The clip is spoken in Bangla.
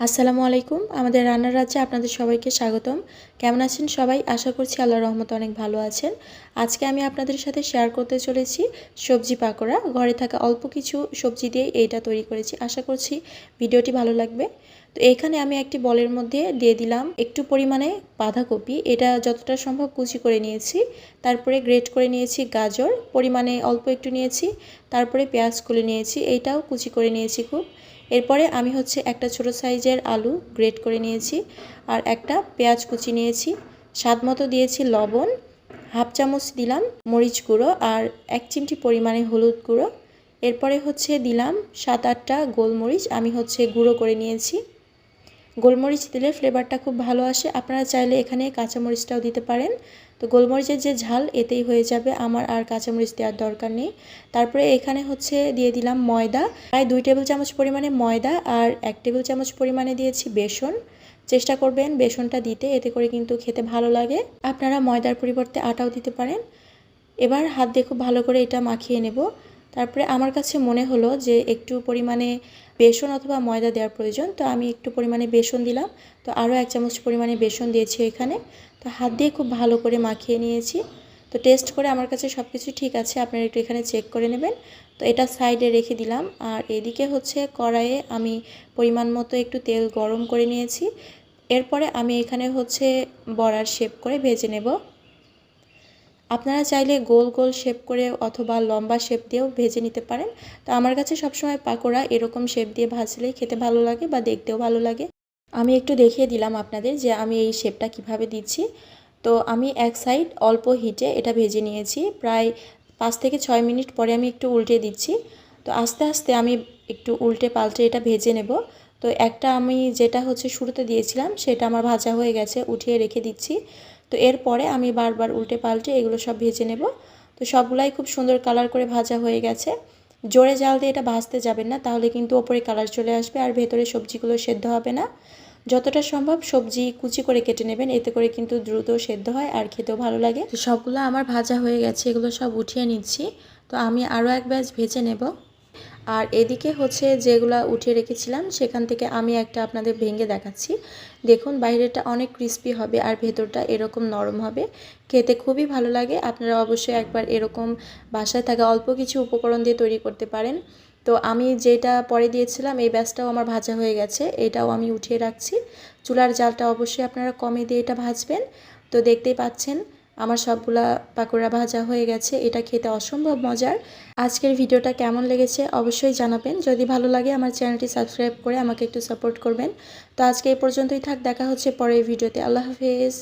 আসসালামু আলাইকুম। আমাদের রান্নার রাজ্যে আপনাদের সবাইকে স্বাগতম। কেমন আছেন সবাই? আশা করছি আল্লাহ রহমত অনেক ভালো আছেন। আজকে আমি আপনাদের সাথে শেয়ার করতে চলেছি সবজি পাকোড়া। ঘরে থাকা অল্প কিছু সবজি দিয়ে এইটা তৈরি করেছি। আশা করছি ভিডিওটি ভালো লাগবে। তো এখানে আমি একটি বলের মধ্যে দিয়ে দিলাম একটু পরিমাণে বাঁধাকপি। এটা যতটা সম্ভব কুচি করে নিয়েছি। তারপরে গ্রেট করে নিয়েছি গাজর। পরিমাণে অল্প একটু নিয়েছি। তারপরে পেঁয়াজ কুলে নিয়েছি। এইটাও কুচি করে নিয়েছি খুব। এরপরে আমি হচ্ছে একটা ছোট সাইজের আলু গ্রেট করে নিয়েছি আর একটা পেঁয়াজ কুচি নিয়েছি। স্বাদ মতো দিয়েছি লবণ, হাফ চামচ দিলাম মরিচ গুঁড়ো আর এক চিমটি পরিমাণে হলুদ গুঁড়ো। এরপরে হচ্ছে দিলাম সাত আটটা গোলমরিচ আমি হচ্ছে গুঁড়ো করে নিয়েছি। গোলমরিচ দিলে ফ্লেভারটা খুব ভালো আসে। আপনারা চাইলে এখানে কাঁচামরিচটাও দিতে পারেন। তো গোলমরিচের যে ঝাল, এতেই হয়ে যাবে। আমার আর কাঁচামরিচ দেওয়ার দরকার নেই। তারপরে এখানে হচ্ছে দিয়ে দিলাম ময়দা। প্রায় দুই টেবিল চামচ পরিমাণে ময়দা আর এক টেবিল চামচ পরিমাণে দিয়েছি বেসন। চেষ্টা করবেন বেসনটা দিতে, এতে করে কিন্তু খেতে ভালো লাগে। আপনারা ময়দার পরিবর্তে আটাও দিতে পারেন। এবার হাত দিয়ে খুব ভালো করে এটা মাখিয়ে নেব। তারপরে আমার কাছে মনে হলো যে একটু পরিমাণে বেসন অথবা ময়দা দেওয়ার প্রয়োজন। তো আমি একটু পরিমাণে বেসন দিলাম। তো আরও এক চামচ পরিমাণে বেসন দিয়েছি এখানে। তো হাত দিয়ে খুব ভালো করে মাখিয়ে নিয়েছি। তো টেস্ট করে আমার কাছে সব কিছু ঠিক আছে। আপনারা একটু এখানে চেক করে নেবেন। তো এটা সাইডে রেখে দিলাম। আর এদিকে হচ্ছে কড়াইয়ে আমি পরিমাণ মতো একটু তেল গরম করে নিয়েছি। এরপরে আমি এখানে হচ্ছে বড়ার শেপ করে ভেজে নেব। আপনারা চাইলে গোল গোল শেপ করে অথবা লম্বা শেপ দিয়েও ভেজে নিতে পারেন। তো আমার কাছে সবসময় পাকোড়া এরকম শেপ দিয়ে ভাজলেই খেতে ভালো লাগে বা দেখতেও ভালো লাগে। আমি একটু দেখিয়ে দিলাম আপনাদের যে আমি এই শেপটা কীভাবে দিচ্ছি। তো আমি এক সাইড অল্প হিটে এটা ভেজে নিয়েছি। প্রায় পাঁচ থেকে ছয় মিনিট পরে আমি একটু উল্টে দিচ্ছি। তো আস্তে আস্তে আমি একটু উল্টে পাল্টে এটা ভেজে নেব। তো একটা আমি যেটা হচ্ছে শুরুতে দিয়েছিলাম সেটা আমার ভাজা হয়ে গেছে, উঠিয়ে রেখে দিচ্ছি। তো এরপরে আমি বারবার উল্টে পাল্টে এগুলো সব ভেজে নেব। তো সবগুলাই খুব সুন্দর কালার করে ভাজা হয়ে গেছে। জোরে জাল দিয়ে এটা ভাজতে যাবেন না, তাহলে কিন্তু ওপরে কালার চলে আসবে আর ভেতরে সবজিগুলো সেদ্ধ হবে না। যতটা সম্ভব সবজি কুচি করে কেটে নেবেন, এতে করে কিন্তু দ্রুত সেদ্ধ হয় আর খেতেও ভালো লাগে। সবগুলো আমার ভাজা হয়ে গেছে, এগুলো সব উঠিয়ে নিচ্ছি। তো আমি আরও এক ব্যাচ ভেজে নেব। আর এদিকে হচ্ছে যেগুলো উঠিয়ে রেখেছিলাম, সেখান থেকে আমি একটা আপনাদের ভেঙে দেখাচ্ছি। দেখুন বাইরেটা অনেক ক্রিস্পি হবে আর ভেতরটা এরকম নরম হবে। খেতে খুবই ভালো লাগে। আপনারা অবশ্যই একবার এরকম বাসায় থাকা অল্প কিছু উপকরণ দিয়ে তৈরি করতে পারেন। তো আমি যেটা পরে দিয়েছিলাম, এই ব্যাসটাও আমার ভাজা হয়ে গেছে। এটাও আমি উঠিয়ে রাখছি। চুলার জালটা অবশ্যই আপনারা কমে দিয়ে এটা ভাজবেন। তো দেখতেই পাচ্ছেন আমার সবগুলা পাকোড়া ভাজা হয়ে গেছে, এটা খেতে অসম্ভব মজার। আজকের ভিডিওটা কেমন লেগেছে অবশ্যই জানাবেন। যদি ভালো লাগে আমার চ্যানেলটি সাবস্ক্রাইব করে আমাকে একটু সাপোর্ট করবেন। তো আজকে এই পর্যন্তই থাক, দেখা হচ্ছে পরের ভিডিওতে। আল্লাহ হাফেজ।